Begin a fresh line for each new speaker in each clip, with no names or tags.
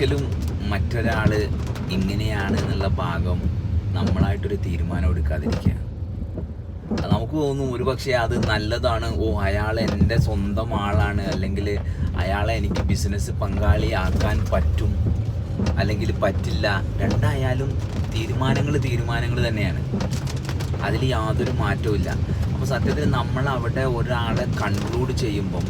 ഒരിക്കലും മറ്റൊരാൾ ഇങ്ങനെയാണ് എന്നുള്ള ഭാഗം നമ്മളായിട്ടൊരു തീരുമാനം എടുക്കാതിരിക്കുക. നമുക്ക് തോന്നും ഒരു പക്ഷേ അത് നല്ലതാണ്. ഓ അയാൾ എന്റെ സ്വന്തം ആളാണ്. അല്ലെങ്കിൽ അയാളെ എനിക്ക് ബിസിനസ് പങ്കാളിയാക്കാൻ പറ്റും. അല്ലെങ്കിൽ പറ്റില്ല. രണ്ടായാലും തീരുമാനങ്ങൾ തീരുമാനങ്ങൾ തന്നെയാണ്. അതിൽ യാതൊരു മാറ്റവും ഇല്ല അപ്പോൾ സത്യത്തിൽ നമ്മൾ അവിടെ ഒരാളെ കൺക്ലൂഡ് ചെയ്യുമ്പം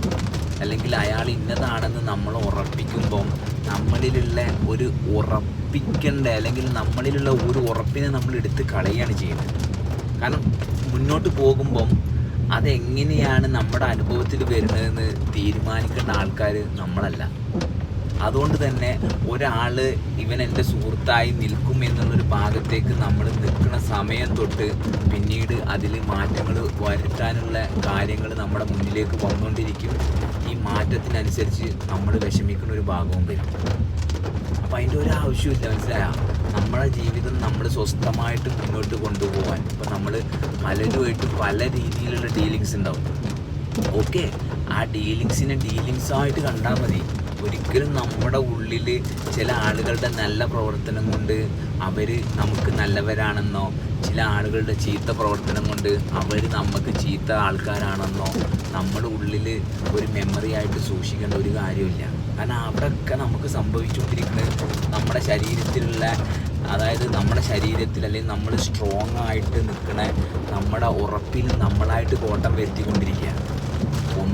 അല്ലെങ്കിൽ അയാൾ ഇന്നതാണെന്ന് നമ്മൾ ഉറപ്പിക്കുമ്പം നമ്മളിലുള്ള ഒരു ഉറപ്പിക്കേണ്ട? അല്ലെങ്കിൽ നമ്മളിലുള്ള ഒരു ഉറപ്പിനെ നമ്മൾ എടുത്ത് കളയുകയാണ് ചെയ്യുന്നത്. കാരണം മുന്നോട്ട് പോകുമ്പം അതെങ്ങനെയാണ് നമ്മുടെ അനുഭവത്തിൽ വരുന്നതെന്ന് തീരുമാനിക്കേണ്ട ആൾക്കാർ നമ്മളല്ല. അതുകൊണ്ട് തന്നെ ഒരാൾ ഇവൻ എന്റെ സുഹൃത്തായി നിൽക്കും എന്നുള്ളൊരു ഭാഗത്തേക്ക് നമ്മൾ നിൽക്കുന്ന സമയം തൊട്ട് പിന്നീട് അതിൽ മാറ്റങ്ങൾ വരുത്താനുള്ള കാര്യങ്ങൾ നമ്മുടെ മുന്നിലേക്ക് വന്നുകൊണ്ടിരിക്കും. ഈ മാറ്റത്തിനനുസരിച്ച് നമ്മൾ വിഷമിക്കുന്ന ഒരു ഭാഗവും വരും. അപ്പം അതിന്റെ ഒരു ആവശ്യമില്ല മനസ്സിലായോ? നമ്മുടെ ജീവിതം നമ്മൾ സ്വസ്ഥമായിട്ട് മുന്നോട്ട് കൊണ്ടുപോകാൻ ഇപ്പം നമ്മൾ പലരുമായിട്ട് പല രീതിയിലുള്ള ഡീലിങ്സ് ഉണ്ടാവും. ഓക്കെ? ആ ഡീലിങ്സിനെ ഡീലിങ്സായിട്ട് കണ്ടാൽ മതി. ഒരിക്കലും നമ്മുടെ ഉള്ളിൽ ചില ആളുകളുടെ നല്ല പ്രവർത്തനം കൊണ്ട് അവർ നമുക്ക് നല്ലവരാണെന്നോ ചില ആളുകളുടെ ചീത്ത പ്രവർത്തനം കൊണ്ട് അവർ നമുക്ക് ചീത്ത ആൾക്കാരാണെന്നോ നമ്മുടെ ഉള്ളിൽ ഒരു മെമ്മറി ആയിട്ട് സൂക്ഷിക്കേണ്ട ഒരു കാര്യമില്ല. കാരണം അവിടെയൊക്കെ നമുക്ക് സംഭവിച്ചുകൊണ്ടിരിക്കുന്നത് നമ്മുടെ ശരീരത്തിലുള്ള അതായത് നമ്മുടെ ശരീരത്തിൽ അല്ലെങ്കിൽ നമ്മൾ സ്ട്രോങ് ആയിട്ട് നിൽക്കണ നമ്മുടെ ഉറപ്പിൽ നമ്മളായിട്ട് കോട്ടം വരുത്തിക്കൊണ്ടിരിക്കുകയാണ്.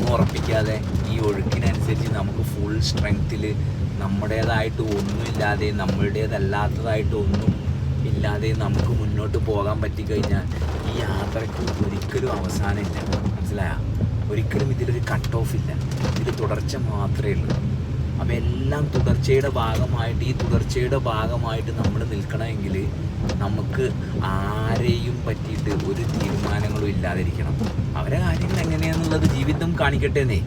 ഒന്നും ഉറപ്പിക്കാതെ ഈ ഒഴുക്കിനനുസരിച്ച് നമുക്ക് ഫുൾ സ്ട്രെങ്ത്തിൽ നമ്മുടേതായിട്ട് ഒന്നുമില്ലാതെ നമ്മളുടേതല്ലാത്തതായിട്ട് ഒന്നും ഇല്ലാതെ നമുക്ക് മുന്നോട്ട് പോകാൻ പറ്റിക്കഴിഞ്ഞാൽ ഈ യാത്രയ്ക്ക് ഒരിക്കലും അവസാനമില്ല മനസ്സിലായോ? ഒരിക്കലും ഇതിലൊരു കട്ട് ഓഫ് ഇല്ല. ഇതിൽ തുടർച്ച മാത്രമേ ഉള്ളൂ. അപ്പം എല്ലാം തുടർച്ചയുടെ ഭാഗമായിട്ട് ഈ തുടർച്ചയുടെ ഭാഗമായിട്ട് നമ്മൾ നിൽക്കണമെങ്കിൽ നമുക്ക് ആരെയും പറ്റിയിട്ട് ഒരു തീരുമാനങ്ങളും ഇല്ലാതിരിക്കണം. അവരെ കാര്യങ്ങൾ എങ്ങനെയാണെന്നുള്ളത് ജീവിതം കാണിക്കട്ടെന്നേ.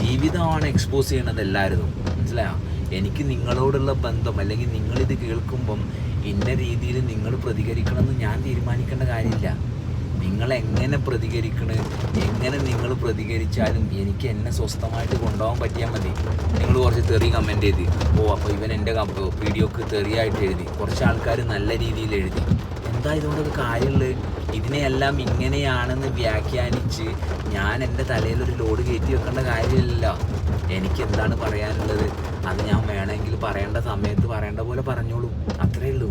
ജീവിതമാണ് എക്സ്പോസ് ചെയ്യണത് എല്ലാവരും മനസ്സിലായോ? എനിക്ക് നിങ്ങളോടുള്ള ബന്ധം അല്ലെങ്കിൽ നിങ്ങളിത് കേൾക്കുമ്പം ഇന്ന രീതിയിൽ നിങ്ങൾ പ്രതികരിക്കണമെന്ന് ഞാൻ തീരുമാനിക്കേണ്ട കാര്യമില്ല. നിങ്ങൾ എങ്ങനെ പ്രതികരിക്കണ്? എങ്ങനെ നിങ്ങൾ പ്രതികരിച്ചാലും എനിക്ക് എന്നെ സ്വസ്ഥമായിട്ട് കൊണ്ടുപോകാൻ പറ്റിയാൽ മതി. നിങ്ങൾ കുറച്ച് തെറി കമന്റ് ചെയ്ത് ഓ അപ്പോൾ ഇവൻ എന്റെ വീഡിയോക്ക് തെറിയായിട്ട് എഴുതി. കുറച്ച് ആൾക്കാർ നല്ല രീതിയിൽ എഴുതി. എന്താ ഇതുകൊണ്ടൊക്കെ കാര്യമുള്ളത് ഇതിനെയെല്ലാം ഇങ്ങനെയാണെന്ന് വ്യാഖ്യാനിച്ച് ഞാൻ എന്റെ തലയിൽ ഒരു ലോഡ് കയറ്റി വെക്കേണ്ട കാര്യമില്ല എനിക്ക് എന്താണ് പറയാനുള്ളത്? അത് ഞാൻ വേണമെങ്കിൽ പറയേണ്ട സമയത്ത് പറയേണ്ട പോലെ പറഞ്ഞോളൂ. അത്രേ ഉള്ളൂ.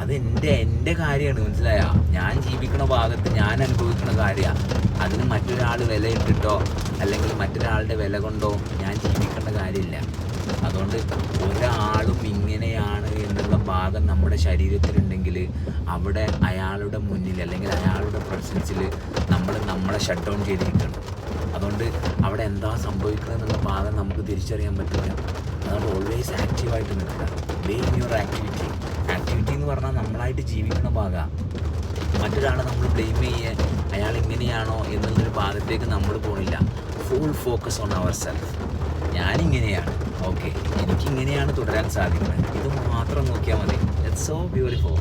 അത് എന്റെ എന്റെ കാര്യമാണ് മനസ്സിലായ? ഞാൻ ജീവിക്കുന്ന ഭാഗത്ത് ഞാൻ അനുഭവിക്കുന്ന കാര്യമാണ് അതിന് മറ്റൊരാൾ വിലയിട്ടിട്ടോ അല്ലെങ്കിൽ മറ്റൊരാളുടെ വില കൊണ്ടോ ഞാൻ ജീവിക്കേണ്ട കാര്യമില്ല. അതുകൊണ്ട് ഒരാളും എന്നുള്ള ഭാഗം നമ്മുടെ ശരീരത്തിലുണ്ടെങ്കിൽ അവിടെ അയാളുടെ മുന്നിൽ അല്ലെങ്കിൽ അയാളുടെ പ്രസൻസിൽ നമ്മൾ നമ്മളെ ഷട്ട് ഡൗൺ ചെയ്തിരിക്കണം അതുകൊണ്ട് അവിടെ എന്താ സംഭവിക്കുന്നത് എന്നുള്ള ഭാഗം നമുക്ക് തിരിച്ചറിയാൻ പറ്റില്ല. അതുകൊണ്ട് ഓൾവേസ് ആക്റ്റീവായിട്ട് നിൽക്കുക. Be in your activity activity എന്ന് പറഞ്ഞാൽ നമ്മളായിട്ട് ജീവിക്കുന്ന ഭാഗമാണ് മറ്റൊരാളെ നമ്മൾ ബ്ലെയിം ചെയ്യുക അയാൾ ഇങ്ങനെയാണോ എന്നുള്ളൊരു ഭാഗത്തേക്ക് നമ്മൾ പോണില്ല. Full focus on our self ഞാനിങ്ങനെയാണ്. Okay എനിക്കിങ്ങനെയാണ് തുടരാൻ സാധിക്കുന്നത്. ഇത് മാത്രം നോക്കിയാൽ മതി. It's so beautiful